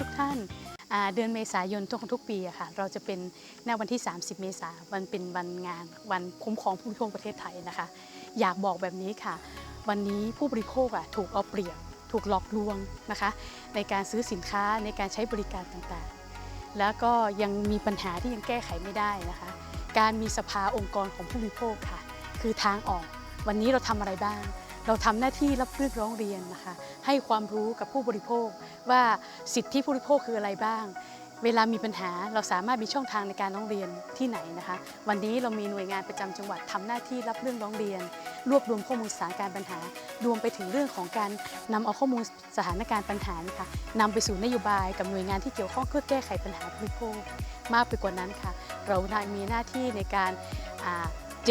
ทุกท่านเดือนเมษายนทุกทุกปีอะค่ะเราจะเป็นในวันที่ 30 เมษายนวันเป็นวันงานวันคุ้มครองผู้บริโภคประเทศไทยนะคะ อยากบอกแบบนี้ค่ะ วันนี้ผู้บริโภคอะถูกเอาเปรียบ ถูกหลอกลวงนะคะ ในการซื้อสินค้าในการใช้บริการต่างๆ แล้วก็ยังมีปัญหาที่ยังแก้ไขไม่ได้นะคะ การมีสภาองค์กรของผู้บริโภคค่ะ คือทางออก วันนี้เราทำอะไรบ้าง เราทำหน้าที่รับเรื่องร้องเรียนนะคะ ให้ความรู้กับผู้บริโภค ว่าสิทธิผู้บริโภคคืออะไรบ้าง เวลามีปัญหาเราสามารถมีช่องทางในการร้องเรียนที่ไหนนะคะ วันนี้เรามีหน่วยงานประจำจังหวัดทำหน้าที่รับเรื่องร้องเรียน รวบรวมข้อมูลสถานการณ์ปัญหา รวมไปถึงเรื่องของการนำเอาข้อมูลสถานการณ์ปัญหานะคะนำไปสู่นโยบายกับหน่วยงานที่เกี่ยวข้องเพื่อแก้ไขปัญหาผู้บริโภคมากไปกว่านั้นค่ะ เรามีหน้าที่ในการ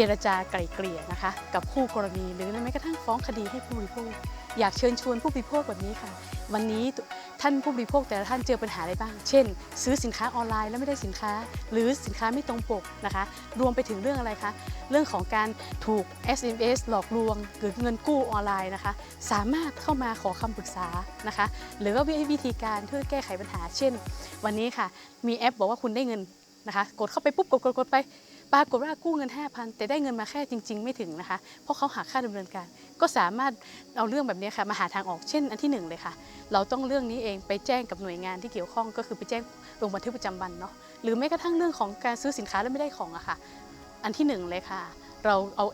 เจรจาไกล่เกลี่ยนะคะ กับคู่กรณีหรือแม้กระทั่งฟ้องคดีให้ผู้บริโภค อยากเชิญชวนผู้บริโภคแบบนี้ค่ะ วันนี้ท่านผู้บริโภคแต่ละท่านเจอปัญหาอะไรบ้าง เช่น ซื้อสินค้าออนไลน์แล้วไม่ได้สินค้า หรือสินค้าไม่ตรงปกนะคะ รวมไปถึงเรื่องอะไรคะ เรื่องของการถูก SMS หลอกลวง หรือเงินกู้ออนไลน์นะคะ สามารถเข้ามาขอคำปรึกษานะคะ หรือว่าวิธีการเพื่อแก้ไขปัญหา เช่น วันนี้ค่ะ มีแอปบอกว่าคุณได้เงินนะคะ กดเข้าไปปุ๊บกดกดกดไป ปรากฏว่ากู้เงิน 5,000 แต่ได้เงินมาแค่จริง ๆ ไม่ถึงนะคะ เพราะเขาหักค่าดำเนินการ ก็สามารถเอาเรื่องแบบนี้ค่ะมาหาทางออกเช่นอันที่หนึ่งเลยค่ะ เราต้องเรื่องนี้เองไปแจ้งกับหน่วยงานที่เกี่ยวข้องก็คือไปแจ้งลงบันทึกประจำวันเนาะหรือแม้กระทั่งเรื่องของการซื้อสินค้าแล้วไม่ได้ของอะค่ะ อันที่หนึ่งเลยค่ะ เราเอา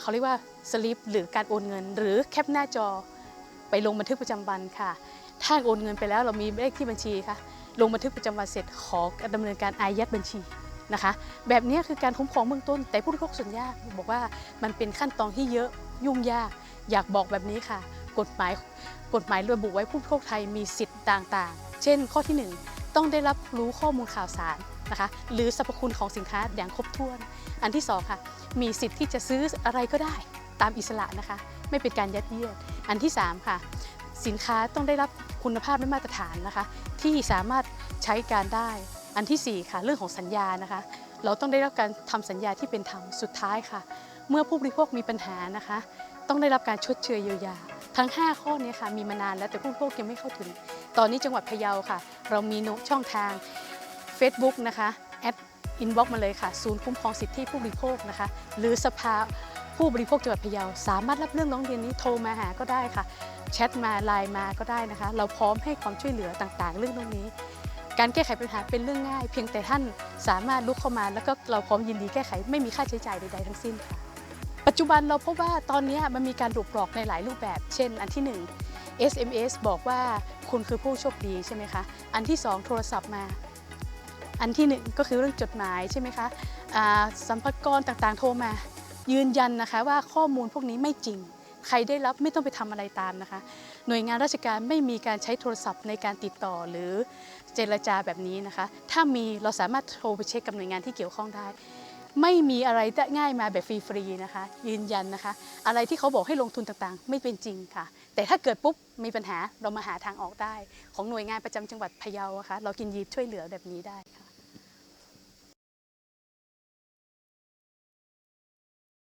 เขาเรียกว่าสลิปหรือการโอนเงิน หรือแคปหน้าจอ ไปลงบันทึกประจำวันค่ะ ถ้าโอนเงินไปแล้วเรามีเลขที่บัญชีค่ะลงบันทึกประจำวันเสร็จขอดำเนินการอายัดบัญชี นะคะ แบบนี้คือการคุ้มครองเบื้องต้น แต่ผู้บริโภคส่วนยากบอกว่ามันเป็นขั้นตอนที่เยอะยุ่งยาก อยากบอกแบบนี้ค่ะ กฎหมายกฎหมายระบุไว้ผู้บริโภคไทยมีสิทธิ์ต่างๆ เช่น ข้อที่หนึ่งต้องได้รับรู้ข้อมูลข่าวสารนะคะ หรือสรรพคุณของสินค้าอย่างครบถ้วน อันที่สองค่ะมีสิทธิ์ที่จะซื้ออะไรก็ได้ตามอิสระนะคะ ไม่เป็นการยัดเยียด อันที่สามค่ะ สินค้าต้องได้รับคุณภาพและมาตรฐานนะคะ ที่สามารถใช้การได้ อันที่ 4 ค่ะ เรื่องของสัญญานะคะ เราต้องได้รับการทำสัญญาที่เป็นธรรมสุดท้ายค่ะ เมื่อผู้บริโภคมีปัญหานะคะ ต้องได้รับการชดเชยเยียวยา ทั้ง 5 ข้อนี้ค่ะมีมานานแล้วแต่ผู้บริโภคยังไม่เข้าถึง ตอนนี้จังหวัดพะเยาค่ะ เรามีช่องทาง Facebook นะคะแอดอินบ็อกมาเลยค่ะ ศูนย์คุ้มครองสิทธิผู้บริโภคนะคะ หรือสภาผู้บริโภคจังหวัดพะเยา สามารถรับเรื่องร้องเรียนนี้โทรมาหาก็ได้ค่ะแชทมาไลน์มาก็ได้นะคะ เราพร้อมให้ความช่วยเหลือต่างๆ เรื่องตรงนี้ การแก้ไขปัญหาเป็นเรื่องง่าย เพียงแต่ท่านสามารถลุกเข้ามา แล้วก็เราพร้อมยินดีแก้ไขไม่มีค่าใช้จ่ายใดๆทั้งสิ้นค่ะ ปัจจุบันเราพบว่าตอนนี้มันมีการหลอกหลอกในหลายรูปแบบ เช่น อันที่ 1 SMS บอกว่าคุณคือผู้โชคดีใช่ไหมคะ อันที่ 2 โทรศัพท์มา อันที่ 1 ก็คือเรื่องจดหมายใช่ไหมคะอ่าสัมภากระต่างๆ โทรมา ยืนยันนะคะว่าข้อมูลพวกนี้ไม่จริง ใครได้รับไม่ต้องไปทำอะไรตามนะคะ หน่วยงานราชการไม่มีการใช้โทรศัพท์ในการติดต่อหรือเจรจาแบบนี้นะคะ ถ้ามีเราสามารถโทรไปเช็คกับหน่วยงานที่เกี่ยวข้องได้ ไม่มีอะไรง่ายมาแบบฟรีๆนะคะ ยืนยันนะคะ อะไรที่เขาบอกให้ลงทุนต่างๆ ไม่เป็นจริงค่ะ แต่ถ้าเกิดปุ๊บมีปัญหาเรามาหาทางออกได้ ของหน่วยงานประจำจังหวัดพะเยาอะคะเรากินยีบช่วยเหลือแบบนี้ได้